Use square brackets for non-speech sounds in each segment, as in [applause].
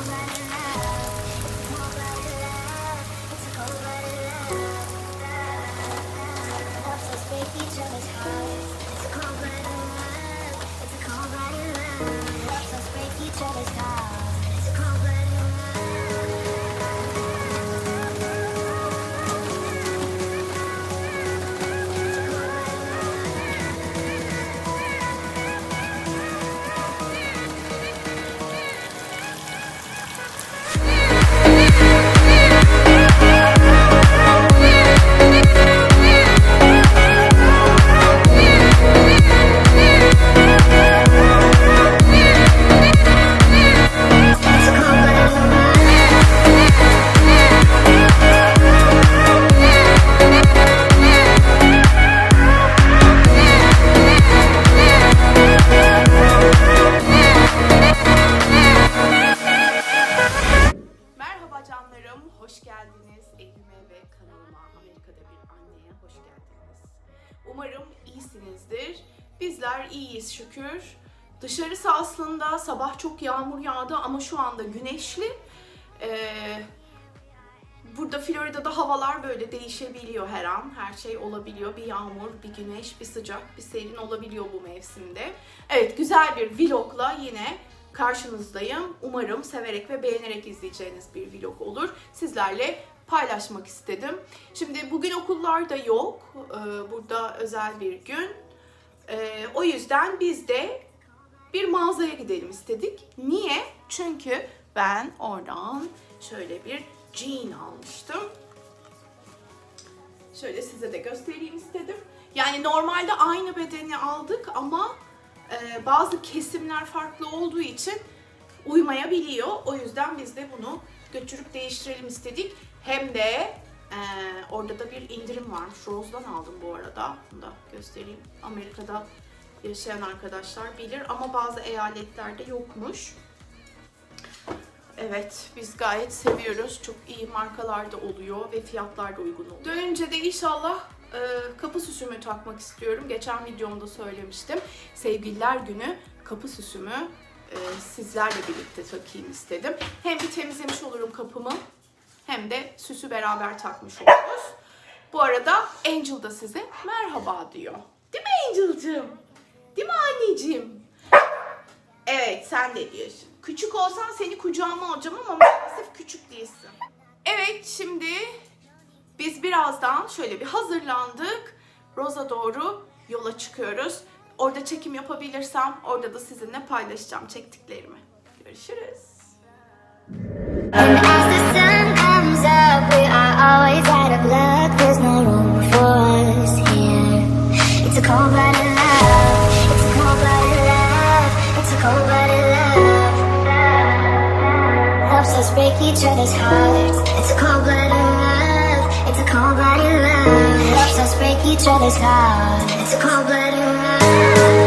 It's a Dışarısı aslında sabah çok yağmur yağdı ama şu anda güneşli. Ee, burada Florida'da havalar böyle değişebiliyor her an. Her şey olabiliyor. Bir yağmur, bir güneş, bir sıcak, bir serin olabiliyor bu mevsimde. Evet güzel bir vlogla yine karşınızdayım. Umarım severek ve beğenerek izleyeceğiniz bir vlog olur. Sizlerle paylaşmak istedim. Şimdi bugün okullar da yok. Ee, Burada özel bir gün. Ee, o yüzden biz de bir mağazaya gidelim istedik. Niye? Çünkü ben oradan şöyle bir jean almıştım. Şöyle size de göstereyim istedim. Yani normalde aynı bedeni aldık ama e, bazı kesimler farklı olduğu için uymayabiliyor. O yüzden biz de bunu götürüp değiştirelim istedik. Hem de e, orada da bir indirim varmış. Rose'dan aldım bu arada. Bunu da göstereyim. Amerika'da yaşayan arkadaşlar bilir ama bazı eyaletlerde yokmuş. Evet, biz gayet seviyoruz. Çok iyi markalarda oluyor ve fiyatlar da uygun oluyor. Dönünce de inşallah e, kapı süsümü takmak istiyorum. Geçen videomda söylemiştim. Sevgililer günü kapı süsümü e, sizlerle birlikte takayım istedim. Hem bir temizlemiş olurum kapımı hem de süsü beraber takmış oluruz. Bu arada Angel da size merhaba diyor. Değil mi Angel'cığım? Değil mi anneciğim? Evet sen de diyorsun. Küçük olsan seni kucağıma alacağım ama maalesef küçük değilsin. Evet şimdi biz birazdan şöyle bir hazırlandık. Roza doğru yola çıkıyoruz. Orada çekim yapabilirsem orada da sizinle paylaşacağım çektiklerimi. Görüşürüz. And as a cold-blooded love. Helps us break each other's hearts. It's a cold-blooded love. It's a cold-blooded love. Helps us break each other's hearts. It's a cold-blooded love.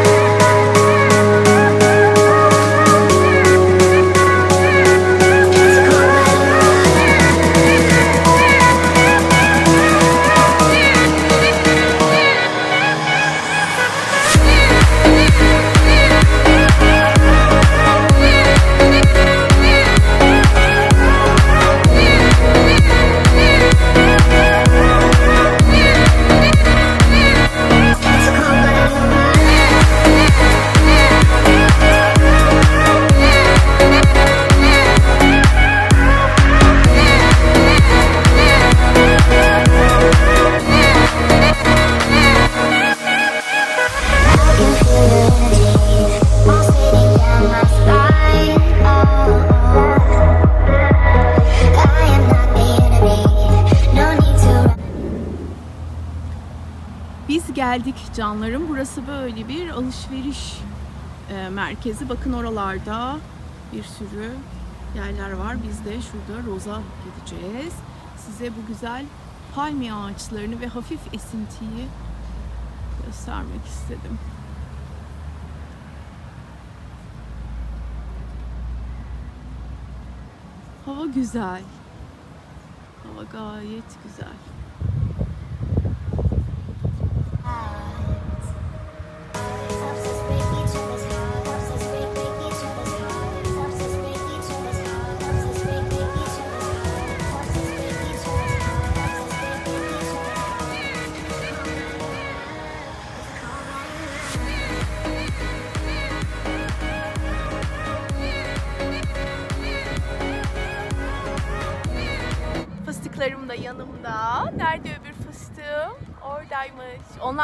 geldik canlarım. Burası böyle bir alışveriş e, merkezi. Bakın oralarda bir sürü yerler var. Biz de şurada Roz'a gideceğiz. Size bu güzel palmiye ağaçlarını ve hafif esintiyi göstermek istedim. Hava güzel. Hava gayet güzel.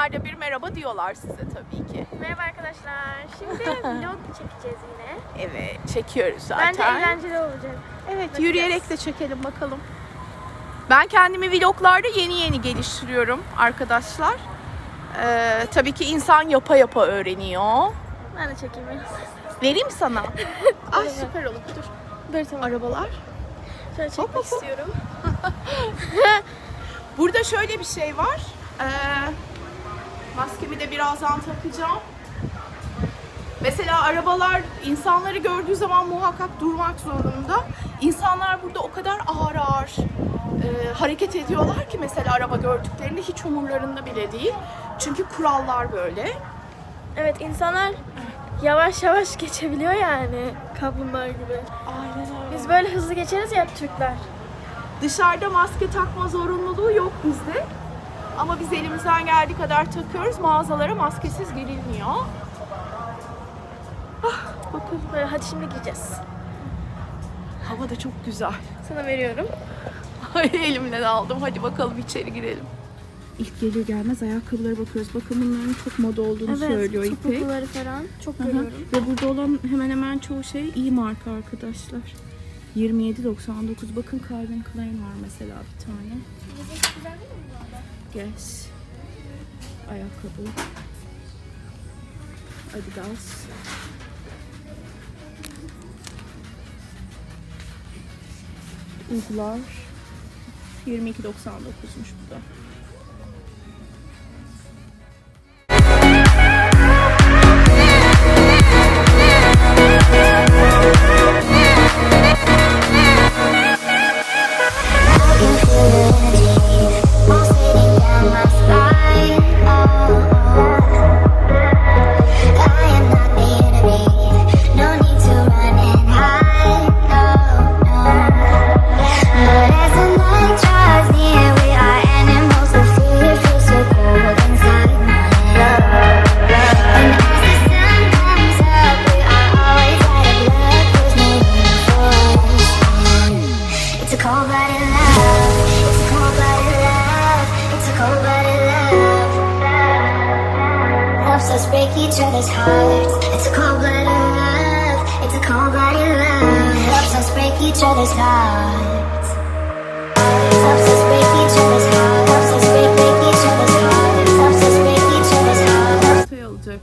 Oradaymış. Onlar da bir merhaba diyorlar size tabii ki. Merhaba arkadaşlar. Şimdi [laughs] vlog çekeceğiz yine. Evet, çekiyoruz zaten. Bence eğlenceli olacak. Evet, yürüyerek de çekelim bakalım. Ben kendimi vloglarda yeni yeni geliştiriyorum arkadaşlar. Ee, tabii ki insan yapa yapa öğreniyor. Ben de çekeyim. Vereyim sana. [laughs] Ay süper olur. Dur. Dur tamam. Arabalar. Şöyle çekmek hop. istiyorum. [laughs] Burada şöyle bir şey var. Ee, maskemi de birazdan takacağım. Mesela arabalar insanları gördüğü zaman muhakkak durmak zorunda. İnsanlar burada o kadar ağır ağır e, hareket ediyorlar ki mesela araba gördüklerinde hiç umurlarında bile değil. Çünkü kurallar böyle. Evet insanlar yavaş yavaş geçebiliyor yani. Kaplumbağa gibi. Aynen öyle. Biz böyle hızlı geçeriz ya Türkler. Dışarıda maske takma zorunluluğu yok bizde. Ama biz elimizden geldiği kadar takıyoruz. Mağazalara maskesiz girilmiyor. Ah. Böyle hadi şimdi gireceğiz. Hava da çok güzel. Sana veriyorum. Ay elimle de aldım. Hadi bakalım içeri girelim. İlk gelir gelmez ayakkabılara bakıyoruz. Bakın bunların çok moda olduğunu söylüyor İpek. topukluları falan çok hı. görüyorum. Ve burada olan hemen hemen çoğu şey iyi marka arkadaşlar. 27.99. Bakın Calvin Klein var mesela bir tane. Guess. Ayakkabı. Adidas. Uglar. 22.99'muş bu da.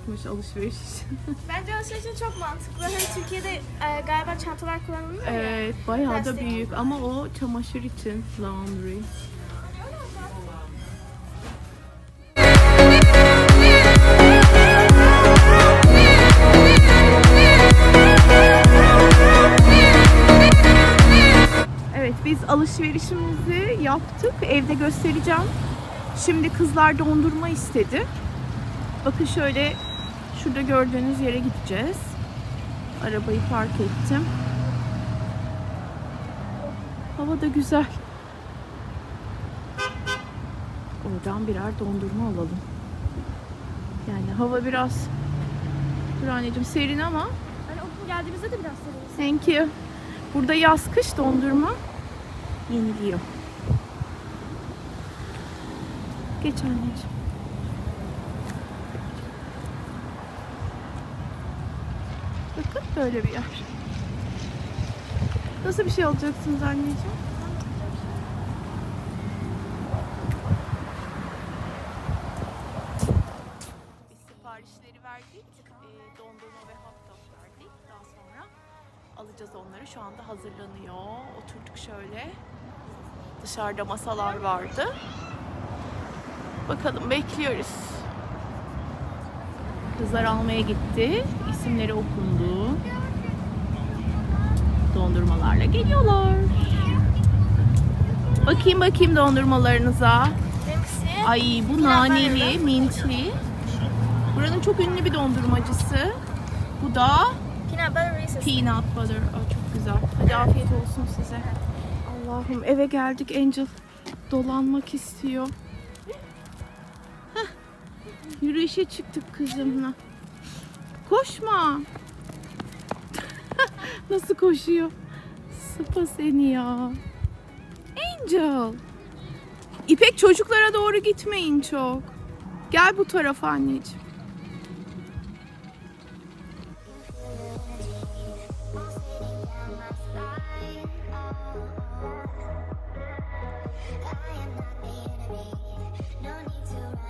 Alacakmış alışveriş için. [laughs] Bence alışveriş için çok mantıklı. Hani Türkiye'de e, galiba çantalar kullanılıyor ya. Evet, bayağı da Plastik. büyük ama o çamaşır için laundry. Evet, biz alışverişimizi yaptık. Evde göstereceğim. Şimdi kızlar dondurma istedi. Bakın şöyle şurada gördüğünüz yere gideceğiz. Arabayı park ettim. Hava da güzel. Oradan birer dondurma alalım. Yani hava biraz Dur anneciğim serin ama Hani okul geldiğimizde de biraz sarılırız. Thank you. Burada yaz kış dondurma yeniliyor. Geç anneciğim. Bakın [laughs] böyle bir yer. Nasıl bir şey alacaksınız anneciğim? Siparişleri verdik. Dondurma ve hot verdik. Daha sonra alacağız onları. Şu anda hazırlanıyor. Oturduk şöyle. Dışarıda masalar vardı. Bakalım bekliyoruz. Kızlar almaya gitti. İsimleri okundu. dondurmalarla geliyorlar. Bakayım bakayım dondurmalarınıza. Ay bu naneli, minti. Buranın çok ünlü bir dondurmacısı. Bu da Peanut butter peanut butter. Aa, çok güzel. Hadi afiyet olsun size. Allah'ım eve geldik Angel. Dolanmak istiyor. Yürüyüşe çıktık kızımla. Koşma. [laughs] Nasıl koşuyor? Sıpa seni ya. Angel. İpek çocuklara doğru gitmeyin çok. Gel bu tarafa anneciğim. It's a cold-blooded love. It's a cold-blooded love. It's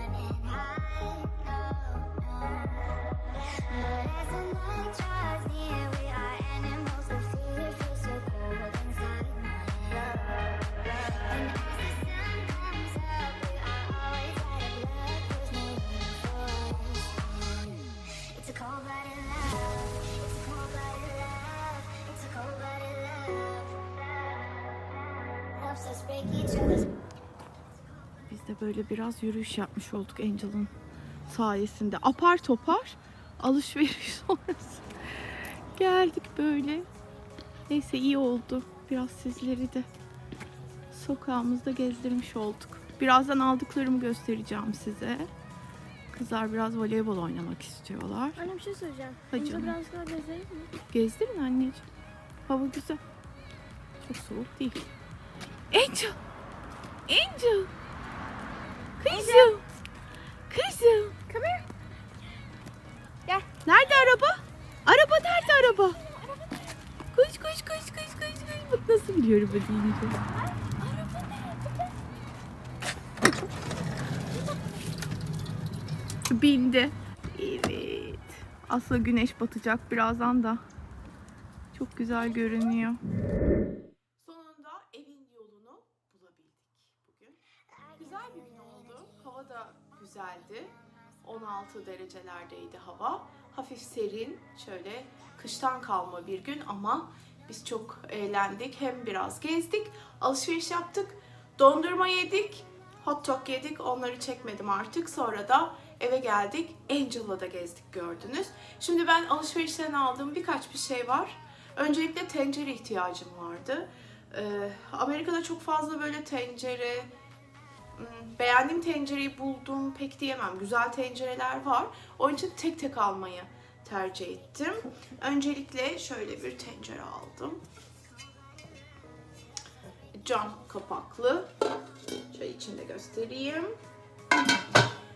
Biz de böyle biraz yürüyüş yapmış olduk Angel'ın sayesinde. Apar topar alışveriş [laughs] sonrası. Geldik böyle. Neyse iyi oldu. Biraz sizleri de sokağımızda gezdirmiş olduk. Birazdan aldıklarımı göstereceğim size. Kızlar biraz voleybol oynamak istiyorlar. Anne bir şey söyleyeceğim. Hadi canım. biraz daha gezelim mi? Gezdirin anneciğim. Hava güzel. Çok soğuk değil. Angel! Angel! Kızım! Kızım! Come here. Nerede araba? Araba nerede araba? Koş koş koş koş koş koş. Bak nasıl biliyorum bu deyince. Bindi. Evet. Aslında güneş batacak birazdan da. Çok güzel görünüyor. Sonunda evin yolunu bulabildik bugün. Güzel bir gün oldu. Hava da güzeldi. 16 derecelerdeydi hava. Hafif serin, şöyle kıştan kalma bir gün ama biz çok eğlendik. Hem biraz gezdik, alışveriş yaptık, dondurma yedik, hot dog yedik. Onları çekmedim artık. Sonra da eve geldik. Angel'la da gezdik gördünüz. Şimdi ben alışverişten aldığım birkaç bir şey var. Öncelikle tencere ihtiyacım vardı. Ee, Amerika'da çok fazla böyle tencere, beğendiğim tencereyi buldum pek diyemem. Güzel tencereler var. Onun için tek tek almayı tercih ettim. Öncelikle şöyle bir tencere aldım. Cam kapaklı. Şöyle içinde göstereyim.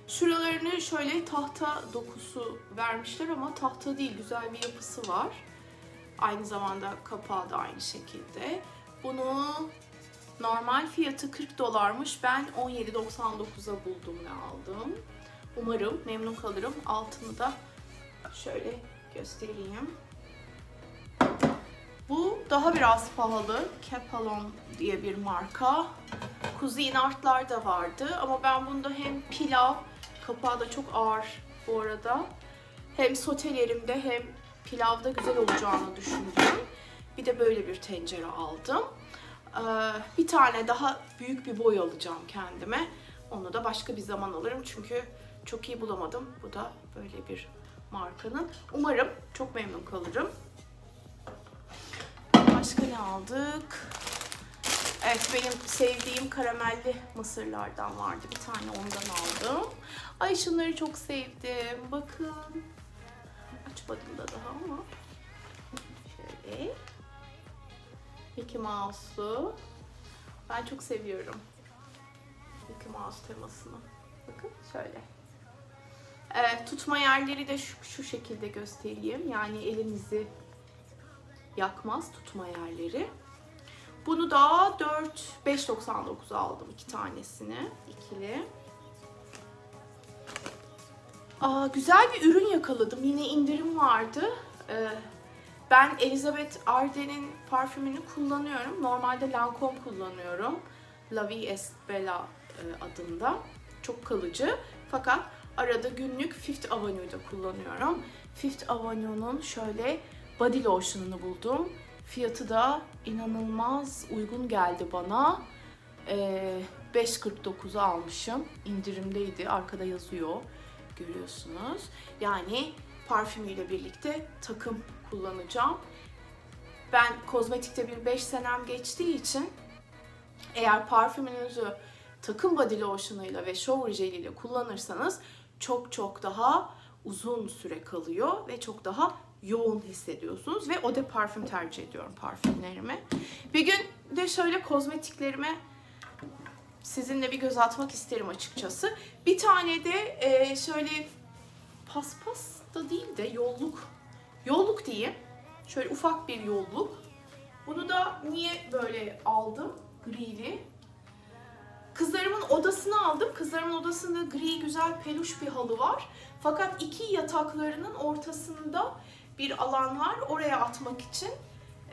Şuralarını şöyle tahta dokusu vermişler ama tahta değil güzel bir yapısı var. Aynı zamanda kapağı da aynı şekilde. Bunu Normal fiyatı 40 dolarmış. Ben 17.99'a buldum ve aldım. Umarım memnun kalırım. Altını da şöyle göstereyim. Bu daha biraz pahalı. Capalon diye bir marka. Cuisine Art'lar da vardı ama ben bunda hem pilav, kapağı da çok ağır bu arada. Hem sotelerimde hem pilavda güzel olacağını düşündüm. Bir de böyle bir tencere aldım. Ee, bir tane daha büyük bir boy alacağım kendime. Onu da başka bir zaman alırım çünkü çok iyi bulamadım. Bu da böyle bir markanın. Umarım çok memnun kalırım. Başka ne aldık? Evet benim sevdiğim karamelli mısırlardan vardı. Bir tane ondan aldım. Ay şunları çok sevdim. Bakın. Açmadım da daha ama. Şöyle. Mickey Mouse'lu. Ben çok seviyorum. Mickey Mouse temasını. Bakın şöyle. Evet, tutma yerleri de şu, şu şekilde göstereyim. Yani elinizi yakmaz tutma yerleri. Bunu da 4 5.99 aldım iki tanesini. ikili. Aa, güzel bir ürün yakaladım. Yine indirim vardı. Ee, ben Elizabeth Arden'in parfümünü kullanıyorum. Normalde Lancome kullanıyorum. La Vie est Bella e, adında. Çok kalıcı. Fakat arada günlük Fifth Avenue'da kullanıyorum. Fifth Avenue'nun şöyle body lotion'unu buldum. Fiyatı da inanılmaz uygun geldi bana. Ee, 5.49'a almışım. İndirimdeydi. Arkada yazıyor. Görüyorsunuz. Yani parfümüyle birlikte takım kullanacağım. Ben kozmetikte bir 5 senem geçtiği için eğer parfümünüzü takım body lotion'ıyla ve shower gel ile kullanırsanız çok çok daha uzun süre kalıyor ve çok daha yoğun hissediyorsunuz ve o da parfüm tercih ediyorum parfümlerimi. Bir gün de şöyle kozmetiklerime sizinle bir göz atmak isterim açıkçası. Bir tane de şöyle paspas da değil de yolluk. Yolluk diyeyim. Şöyle ufak bir yolluk. Bunu da niye böyle aldım? Grili. Kızlarımın odasını aldım. Kızlarımın odasında gri güzel peluş bir halı var. Fakat iki yataklarının ortasında bir alan var. Oraya atmak için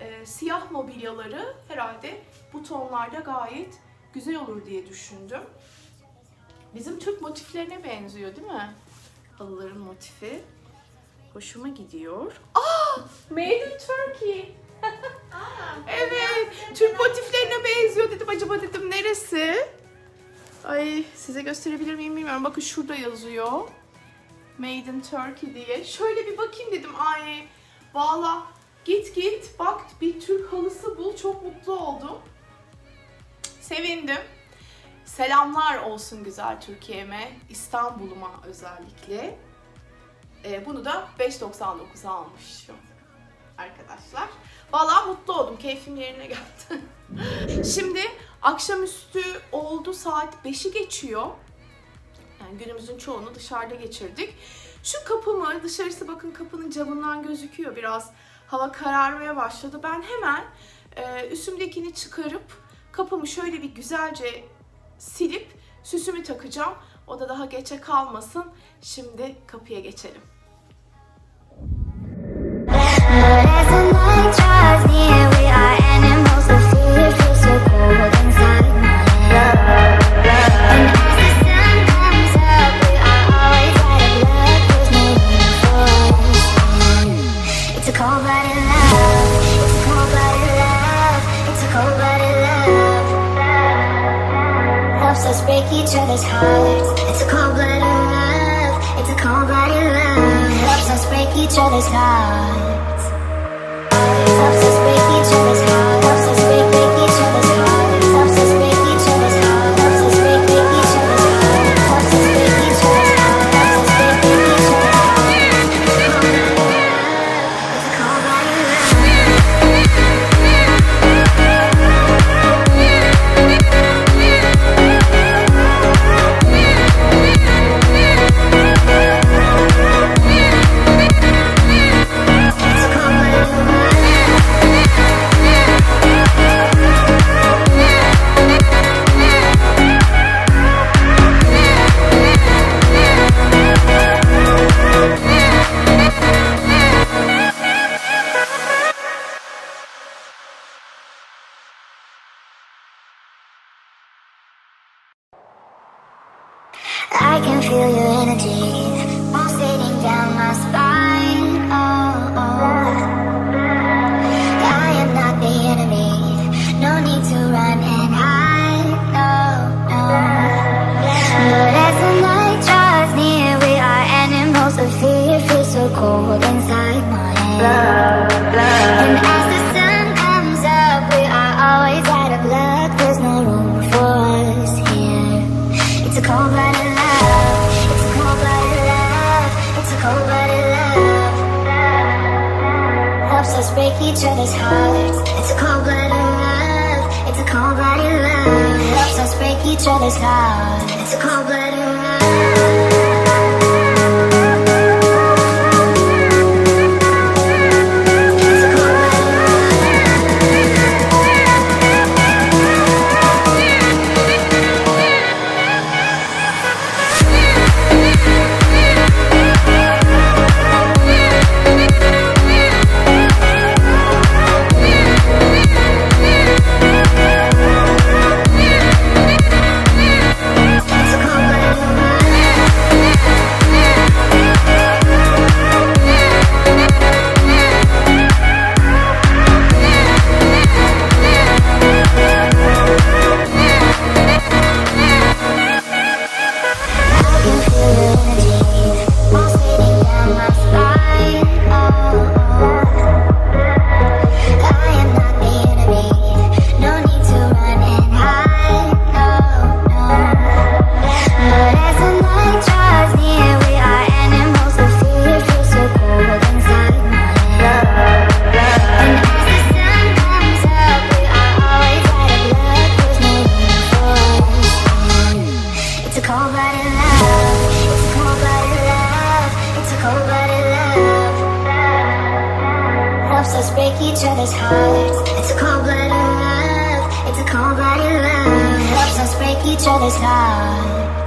e, siyah mobilyaları herhalde bu tonlarda gayet güzel olur diye düşündüm. Bizim Türk motiflerine benziyor değil mi? Halıların motifi. Hoşuma gidiyor. Aa! Made in Turkey. [laughs] [laughs] evet. Türk motiflerine benziyor dedim. Acaba dedim neresi? Ay size gösterebilir miyim bilmiyorum. Bakın şurada yazıyor. Made in Turkey diye. Şöyle bir bakayım dedim. Ay valla git git bak bir Türk halısı bul. Çok mutlu oldum. Sevindim. Selamlar olsun güzel Türkiye'me, İstanbul'uma özellikle. Ee, bunu da 5.99'a almışım arkadaşlar. Vallahi mutlu oldum. Keyfim yerine geldi. [laughs] Şimdi akşamüstü oldu saat 5'i geçiyor. Yani günümüzün çoğunu dışarıda geçirdik. Şu kapımı dışarısı bakın kapının camından gözüküyor. Biraz hava kararmaya başladı. Ben hemen e, üstümdekini çıkarıp kapımı şöyle bir güzelce silip süsümü takacağım. O da daha geçe kalmasın. Şimdi kapıya geçelim. Us here. It's a cold blood love. It's a cold blood love. It's a cold blood love. Helps us break each other's hearts. It's a cold-blooded love. It's a cold-blooded love. Helps us break each other's hearts. It's a cold-blooded love. Each other's hearts. It's a cold-blooded love. It's a cold-blooded love. Helps us break each other's hearts.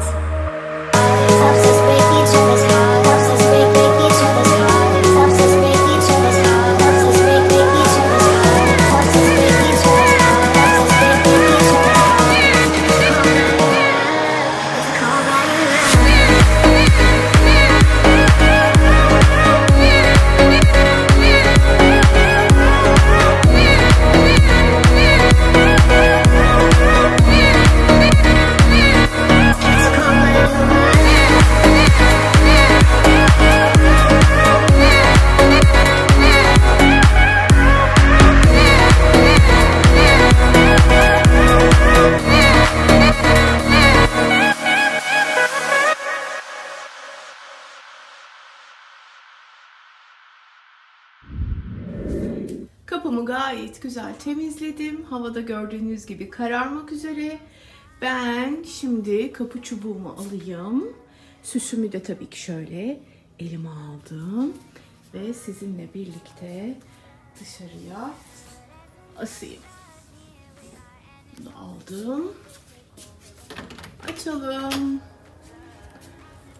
Gayet güzel temizledim. Havada gördüğünüz gibi kararmak üzere. Ben şimdi kapı çubuğumu alayım. Süsümü de tabii ki şöyle elime aldım. Ve sizinle birlikte dışarıya asayım. Bunu aldım. Açalım.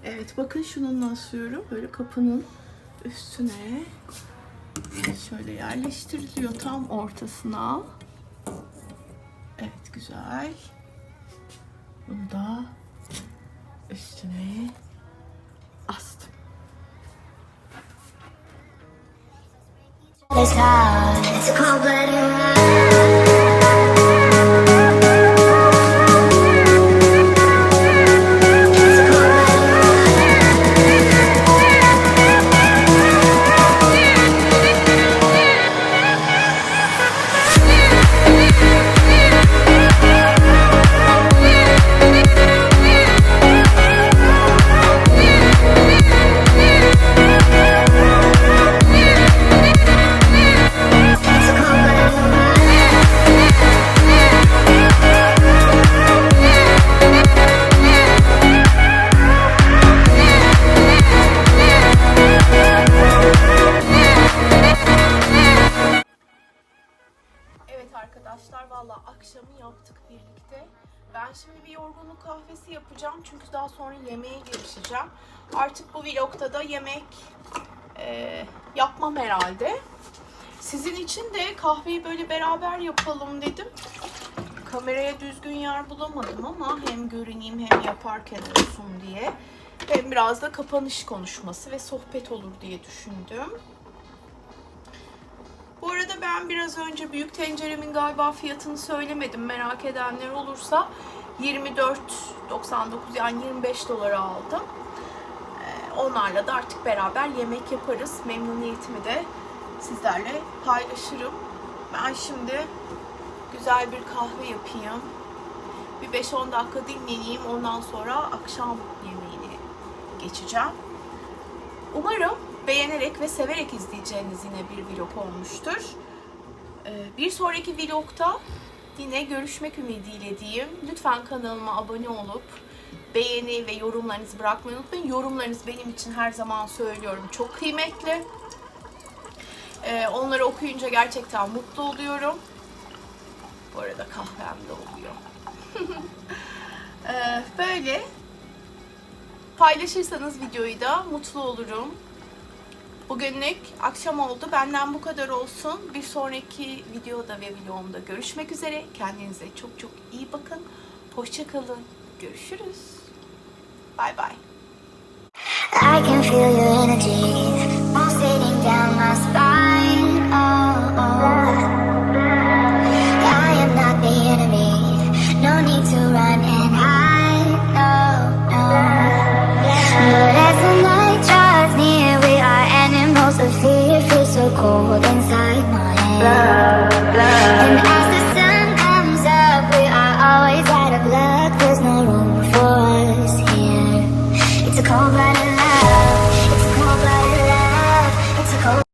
Evet bakın şununla asıyorum. Böyle kapının üstüne Şöyle yerleştiriliyor tam ortasına. Evet güzel. Bunu da üstüne astım. It's yemeğe girişeceğim. Artık bu vlogda da yemek e, yapmam herhalde. Sizin için de kahveyi böyle beraber yapalım dedim. Kameraya düzgün yer bulamadım ama hem görüneyim hem yaparken olsun diye. Hem biraz da kapanış konuşması ve sohbet olur diye düşündüm. Bu arada ben biraz önce büyük tenceremin galiba fiyatını söylemedim. Merak edenler olursa 24.99 yani 25 dolara aldım. Ee, Onlarla da artık beraber yemek yaparız. Memnuniyetimi de sizlerle paylaşırım. Ben şimdi güzel bir kahve yapayım. Bir 5-10 dakika dinleneyim. Ondan sonra akşam yemeğine geçeceğim. Umarım beğenerek ve severek izleyeceğiniz yine bir vlog olmuştur. Ee, Bir sonraki vlogta yine görüşmek ümidiyle diyeyim. Lütfen kanalıma abone olup beğeni ve yorumlarınızı bırakmayı unutmayın. Yorumlarınız benim için her zaman söylüyorum çok kıymetli. Ee, Onları okuyunca gerçekten mutlu oluyorum. Bu arada kahvem de oluyor. [laughs] Ee, Böyle paylaşırsanız videoyu da mutlu olurum. Bugünlük akşam oldu. Benden bu kadar olsun. Bir sonraki videoda ve vlogumda görüşmek üzere. Kendinize çok çok iyi bakın. Hoşçakalın. Görüşürüz. Bay bay. I can feel your energy